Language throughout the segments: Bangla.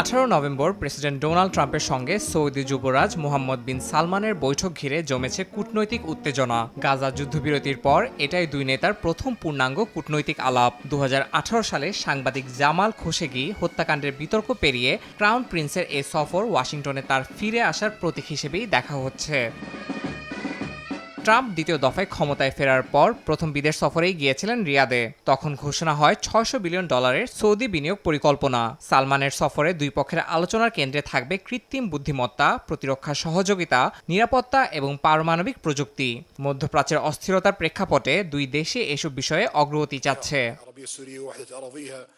আঠারো নভেম্বর প্রেসিডেন্ট ডোনাল্ড ট্রাম্পের সঙ্গে সৌদি যুবরাজ মোহাম্মদ বিন সালমানের বৈঠক ঘিরে জমেছে কূটনৈতিক উত্তেজনা। গাজা যুদ্ধবিরতির পর এটাই দুই নেতার প্রথম পূর্ণাঙ্গ কূটনৈতিক আলাপ। দু হাজার আঠেরো সালে সাংবাদিক জামাল খোশেগি হত্যাকাণ্ডের বিতর্ক পেরিয়ে ক্রাউন প্রিন্সের এ সফর ওয়াশিংটনে তার ফিরে আসার প্রতীক হিসেবেই দেখা হচ্ছে। ট্রাম্প দ্বিতীয় দফায় ক্ষমতায় ফেরার পর প্রথম বিদেশ সফরেই গিয়েছিলেন রিয়াদে। তখন ঘোষণা হয় ছয়শো বিলিয়ন ডলারের সৌদি বিনিয়োগ পরিকল্পনা। সালমানের সফরে দুই পক্ষের আলোচনার কেন্দ্রে থাকবে কৃত্রিম বুদ্ধিমত্তা, প্রতিরক্ষা সহযোগিতা, নিরাপত্তা এবং পারমাণবিক প্রযুক্তি। মধ্যপ্রাচ্যের অস্থিরতার প্রেক্ষাপটে দুই দেশে এসব বিষয়ে অগ্রগতি চাচ্ছে।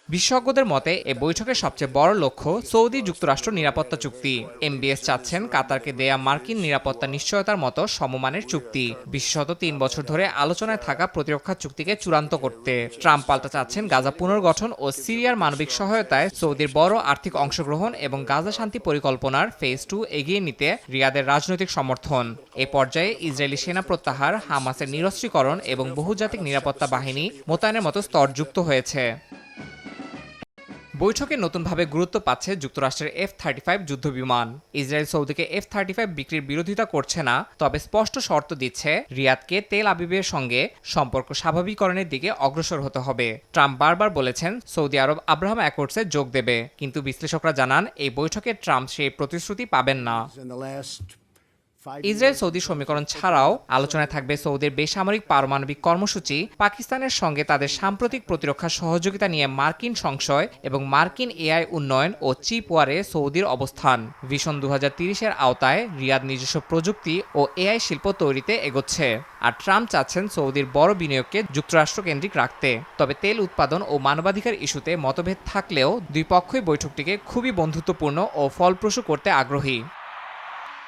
বিশেষজ্ঞদের মতে, এ বৈঠকের সবচেয়ে বড় লক্ষ্য সৌদি যুক্তরাষ্ট্র নিরাপত্তা চুক্তি। এমবিএস চাচ্ছেন কাতারকে দেয়া মার্কিন নিরাপত্তা নিশ্চয়তার মতো সমমানের চুক্তি। বিশেষত তিন বছর ধরে আলোচনায় থাকা প্রতিরক্ষা চুক্তিকে চূড়ান্ত করতে। ট্রাম্প পাল্টা চাচ্ছেন গাজা পুনর্গঠন ও সিরিয়ার মানবিক সহায়তায় সৌদির বড় আর্থিক অংশগ্রহণ এবং গাজা শান্তি পরিকল্পনার ফেজ টু এগিয়ে নিতে রিয়াদের রাজনৈতিক সমর্থন। এ পর্যায়ে ইসরায়েলি সেনা প্রত্যাহার, হামাসের নিরস্ত্রীকরণ এবং বহুজাতিক নিরাপত্তা বাহিনী মোতায়েনের মতো স্তর যুক্ত হয়েছে। বৈঠকে নতুনভাবে গুরুত্ব পাচ্ছে যুক্তরাষ্ট্রের এফ থার্টি ফাইভ যুদ্ধ বিমান ইসরায়েল সৌদিকে এফ থার্টি ফাইভ বিক্রির বিরোধিতা করছে না, তবে স্পষ্ট শর্ত দিচ্ছে রিয়াদকে তেল আবিবের সঙ্গে সম্পর্ক স্বাভাবিকরণের দিকে অগ্রসর হতে হবে। ট্রাম্প বারবার বলেছেন, সৌদি আরব আব্রাহাম অ্যাকর্ডসে যোগ দেবে, কিন্তু বিশ্লেষকরা জানান, এই বৈঠকে ট্রাম্প সেই প্রতিশ্রুতি পাবেন না। ইসরায়েল সৌদি সমীকরণ ছাড়াও আলোচনায় থাকবে সৌদির বেসামরিক পারমাণবিক কর্মসূচি পাকিস্তানের সঙ্গে তাদের সাম্প্রতিক প্রতিরক্ষা সহযোগিতা নিয়ে মার্কিন সংশয় এবং মার্কিন এআই উন্নয়ন ও চিপ ওয়ারে সৌদির অবস্থান। ভিশন দু এর আওতায় রিয়াদ নিজস্ব প্রযুক্তি ও এআই শিল্প তৈরিতে এগোচ্ছে। আর ট্রাম্প চাচ্ছেন সৌদির বড় বিনিয়োগকে যুক্তরাষ্ট্র কেন্দ্রিক রাখতে। তবে তেল উৎপাদন ও মানবাধিকার ইস্যুতে মতভেদ থাকলেও দুই পক্ষই বৈঠকটিকে খুবই বন্ধুত্বপূর্ণ ও ফলপ্রসূ করতে আগ্রহী।